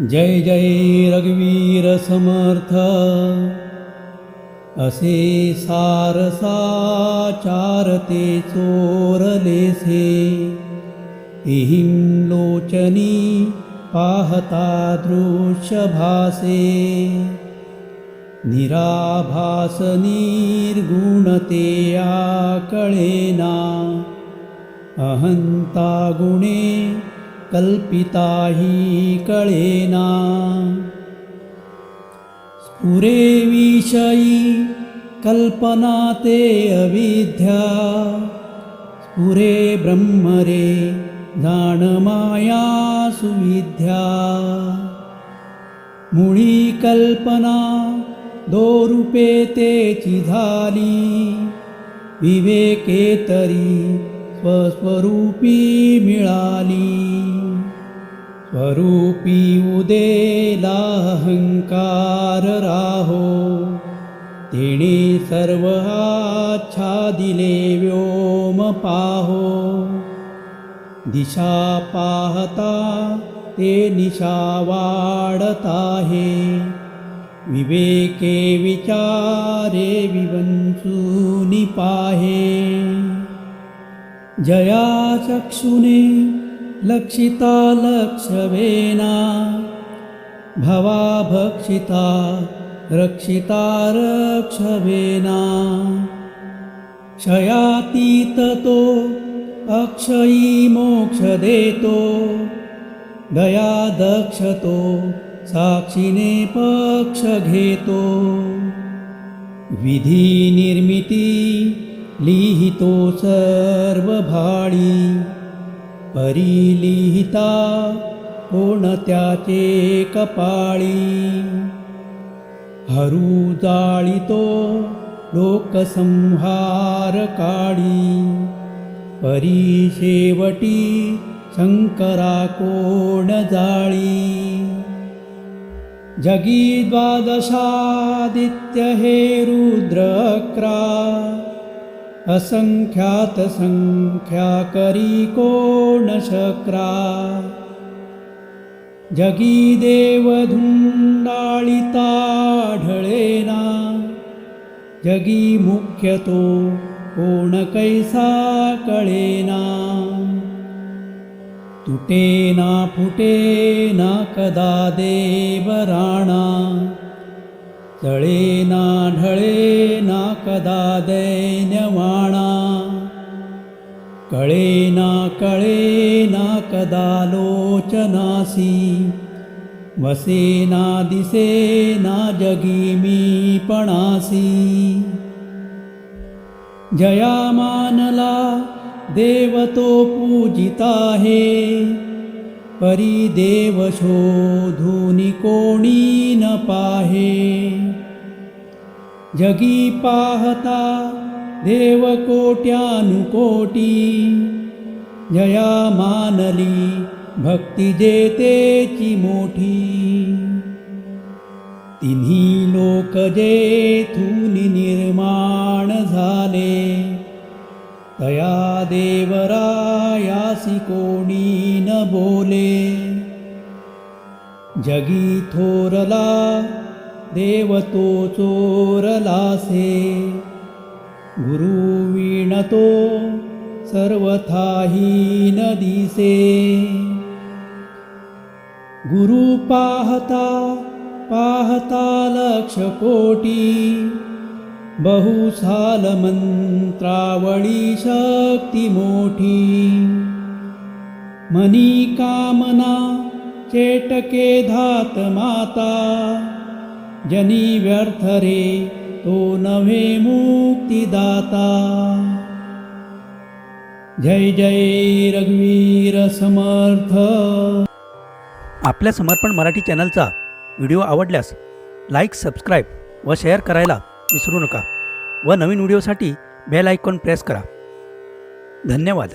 जय जय रघुवीर समर्थ। असे सारसा चारते चोरलेसे इहिं लोचनी पाहता दृश्यभासे। निराभास निर्गुणते आकळेना। अहंता गुणे कल्पिताही कळेना. स्फुरे विषयी कल्पना ते अविद्या. स्फुरे ब्रह्मरे जाणमाया सुविद्या. मुळी कल्पना दोरूपे तेची झाली विवेके तरी स्वस्वरूपी मिळाली. स्वरूपी उदेला अहंकार राहो. तेणे सर्व आच्छादिले व्योम पाहो. दिशा पाहता ते निशा वाढत आहे. विवेके विचारे विवंचूनि पाहे जया चक्षुने लक्षिता लक्षवेना भवा भक्षिता रक्षिता रक्षवेना क्षयातीत तो अक्षयी मोक्ष देतो दया दक्षतो साक्षीने पक्ष घेतो विधी निर्मिती लिहितो सर्वभाळी परिलिहिता कोणत्याचे कपाळी. हरू जाळितो लोकसंहार काळी. परिशेवटी शंकरा कोण जाळी. जगी द्वादशादित्य हे रुद्र अक्रा असंख्यात संख्या करी कोण शक्रा जगी देव धुंडाळिता ढळेना जगी मुख्य तो कोण कैसा कळेना तुटेना फुटेना कदा देव जळेना ढळेना कदा दैन्यवाणा। कळेना कळेना कदा लोचनासी। वसेना दिसेना जगी मी पणासी। जया मानला देव तो पूजिता आहे परी देव शोधुनी कोणी न पाहे। जगी पाहता देव कोट्यानुकोटी जया मानली भक्ती जेतेची मोठी। तिन्ही लोक जेथून निर्माण झाले। तया देवरायासी कोणी न बोले। जगी थोरला देव तो चोरलासे। गुरु विणतो सर्वथाही न दिसे। गुरु पाहता पाहता लक्ष कोटी बहुसाल मंत्रावळी शक्ती मोठी मनी कामना चेटके धात माता जनी व्यर्थ रे तो नव्हे मुक्तिदाता। जय जय रघुवीर समर्थ। आपल्या समर्पण मराठी चॅनलचा व्हिडिओ आवडल्यास लाईक सबस्क्राईब व शेअर करायला विसरू नका व नवीन व्हिडिओसाठी बेल आयकॉन प्रेस करा. धन्यवाद.